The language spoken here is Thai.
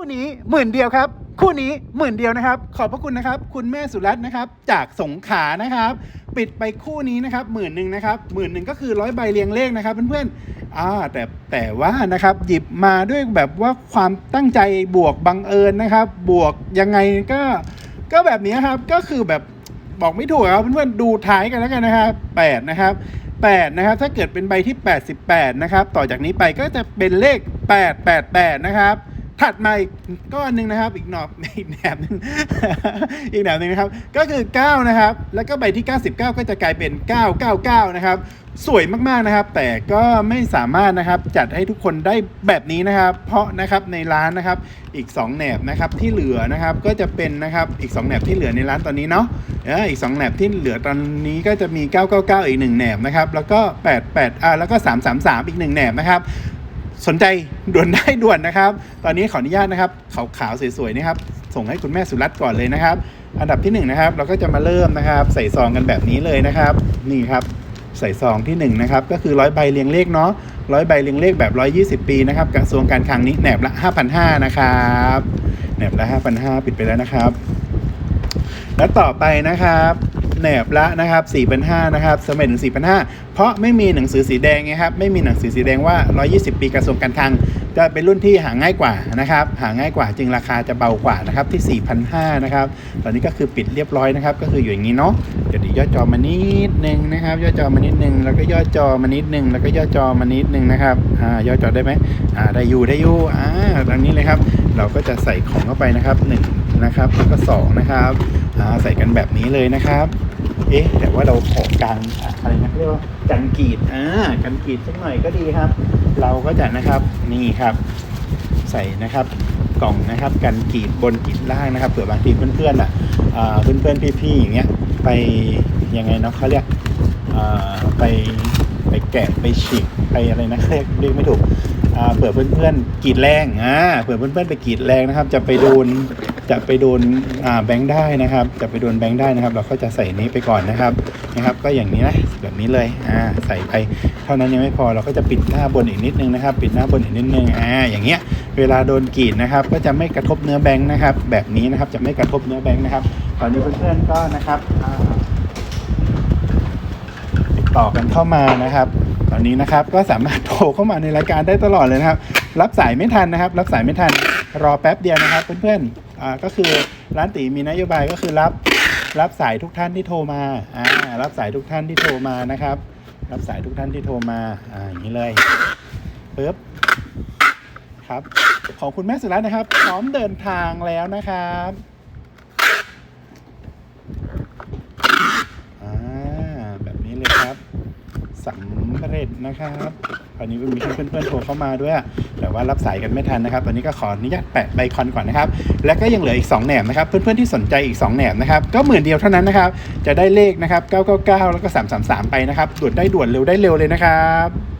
คู่นี้หมื่นเดียวครับ คู่นี้หมื่นเดียวนะครับ ขอบพระคุณนะครับ คุณแม่สุรัตน์นะครับ จากสงขานะครับ ปิดไปคู่นี้นะครับหมื่นหนึ่งนะครับหมื่นหนึ่งก็คือร้อยใบเรียงเลขนะครับ เพื่อนๆอ่าแต่แต่ว่านะครับหยิบมาด้วยแบบว่าความตั้งใจบวกบังเอิญนะครับ บวกยังไงก็ก็แบบนี้ครับก็คือแบบบอกไม่ถูกครับเพื่อนๆดูท้ายกันแล้วกันนะครับแปดนะครับ8นะครับถ้าเกิดเป็นใบที่ 88 นะครับ ต่อจากนี้ไปก็จะเป็นเลข 888 นะครับ ถัดมาอีกก้อนหนึ่งนะครับ อีกหนอบอีกแหนบหนึงอีกแหนบหนึงนะครับ ก็คือ 9 นะครับ แล้วก็ใบที่ 99 ก็จะกลายเป็น 999 นะครับ สวยมากๆนะครับ แต่ก็ไม่สามารถนะครับจัดให้ทุกคนได้แบบนี้นะครับ เพราะนะครับในร้านนะครับอีก 2แหนบนะครับที่เหลือนะครับก็จะเป็นนะครับอีก 2แหนบที่เหลือในร้านตอนนี้เนาะอออีก 2แหนบที่เหลือตอนนี้ก็จะมี 999 อีก1แหนบนะครับแล้วก็ 88อ่าแล้วก็ 333 อีก1แหนบนะครับ สนใจด่วนได้ด่วนนะครับ ตอนนี้ขออนุญาตนะครับขาวขาวๆสวยๆนะครับ ส่งให้คุณแม่สุรัตน์ก่อนเลยนะครับ อันดับที่หนึ่งนะครับ เราก็จะมาเริ่มนะครับ ใส่ซองกันแบบนี้เลยนะครับ นี่ครับ ใส่ซองที่หนึ่งนะครับ ก็คือร้อยใบเรียงเลขเนาะร้อยใบเรียงเลขแบบร้อยยี่สิบปีนะครับ กระทรวงการคลังนี้แหนบละห้าพันห้านะครับแหนบละห้าพันห้าปิดไปแล้วนะครับ แล้วต่อไปนะครับ แหนบละนะครับ4 5 0 0นะครับสมัยถึง4 5 0 0เพราะไม่มีหนังสือสีแดงไงครับไม่มีหนังสือสีแดงว่า 120 ปีกระทรวงการคลัง จะเป็นรุ่นที่หาง่ายกว่านะครับหาง่ายกว่าจึงราคาจะเบากว่านะครับที่4,500นะครับตอนนี้ก็คือปิดเรียบร้อยนะครับก็คืออยู่อย่างนี้เนาะเดี๋ยวย่อจอมานิดนึงนะครับย่อจอมานิดนึงแล้วก็ย่อจอมานิดนึงแล้วก็ย่อจอมานิดนึงนะครับอ่าย่อจอได้ไหมอ่าได้อยู่ได้อยู่อ่าดังนี้เลยครับ เราก็จะใส่ของเข้าไปนะครับหนึ่งนะครับแล้วก็สองนะครับ อ่าใส่กันแบบนี้เลยนะครับ เอ๊ะแต่ว่าเราขอการอะไรนะเรียกว่ากันกรีดอ่ากันกรีดสักหน่อยก็ดีครับ เราก็จะนะครับนี่ครับ ใส่นะครับกล่องนะครับกันกรีดบนกรีดล่างนะครับเผื่อบางทีเพื่อนๆอะเพื่อนๆพี่ๆอย่างเงี้ยไปยังไงเนาะเขาเรียกไป แกะไปฉีกไปอะไรนะเรียกเรียกไม่ถูกอ่าเผื่อเพื่อนๆกรีดแรงอ่าเผื่อเพื่อนๆไปกรีดแรงนะครับ จะไปโดนจะไปโดนอ่าแบงค์ได้นะครับ จะไปโดนแบงค์ได้นะครับ เราก็จะใส่นี้ไปก่อนนะครับนะครับ ก็อย่างนี้นะแบบนี้เลยอ่าใส่ไปเท่านั้นยังไม่พอเราก็จะปิดหน้าบนอีกนิดนึงนะครับ ปิดหน้าบนอีกนิดนึงอ่าอย่างเงี้ยเวลาโดนกรีดนะครับ ก็จะไม่กระทบเนื้อแบงค์นะครับ แบบนี้นะครับจะไม่กระทบเนื้อแบงค์นะครับตอนนี้เพื่อนๆก็นะครับอ่า ต่อกันเข้ามานะครับ ตอนนี้นะครับก็สามารถโทรเข้ามาในรายการได้ตลอดเลยนะครับ รับสายไม่ทันนะครับ รับสายไม่ทันรอแป๊บเดียวนะครับ เพื่อนๆอ่าก็คือร้านตีมีนโยบายก็คือรับรับสายทุกท่านที่โทรมาอ่ารับสายทุกท่านที่โทรมานะครับ รับสายทุกท่านที่โทรมาอ่าอย่างนี้เลยปึ๊บครับ ของคุณแม่สุรัตน์นะครับ พร้อมเดินทางแล้วนะครับอ่าแบบนี้เลยครับ สำเร็จนะครับตอนนี้มีเพื่อนๆโทรเข้ามาด้วย แต่ว่ารับสายกันไม่ทันนะครับ ตอนนี้ก็ขออนุญาตแปะใบคอนก่อนนะครับ แล้วก็ยังเหลืออีก 2 แหนบนะครับ เพื่อนๆที่สนใจอีก 2 แหนบนะครับ ก็หมื่นเดียวเท่านั้นนะครับ จะได้เลขนะครับ 999 แล้วก็ 333 ไปนะครับ ด่วนได้ด่วนเร็วได้เร็วเลยนะครับ